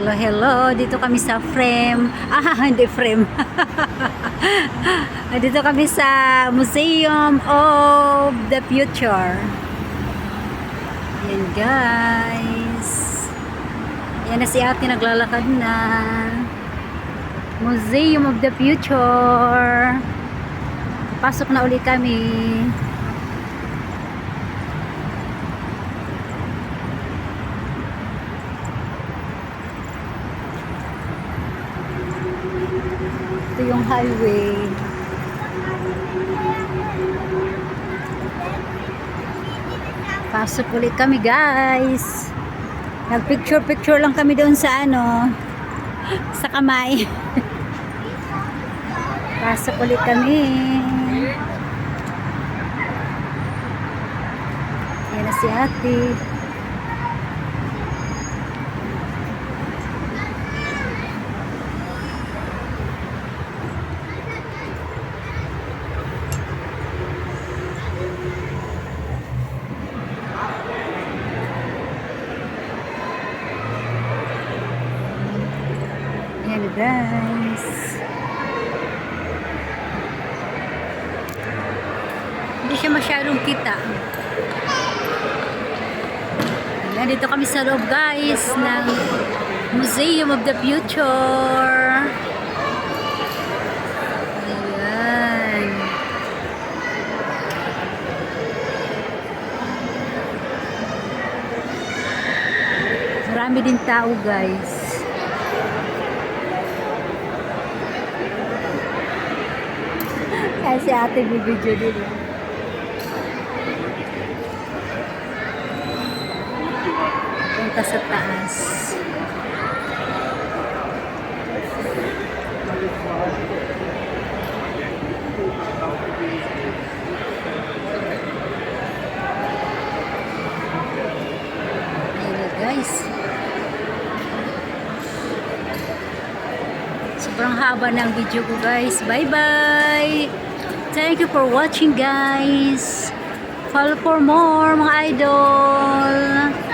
Hello, hello. Dito kami sa frame. Ah, hindi frame. Dito kami sa Museum of the Future. Yan guys. Yan na si ate naglalakad na. Museum of the Future. Pasok na uli kami. Ito yung highway. Pasok ulit kami guys. Nag-picture-picture lang kami doon sa ano, sa kamay. Pasok ulit kami. Yan na si ate. Yan guys. Hindi siya masyadong kita. Ayan, dito kami sa loob guys ng Museum of the Future. Marami din tao guys. Kasi ate bibidyo din. Punta sa taas. Guys. Sobrang haba ng video ko guys. Bye bye! Thank you for watching guys. Follow for more mga idol.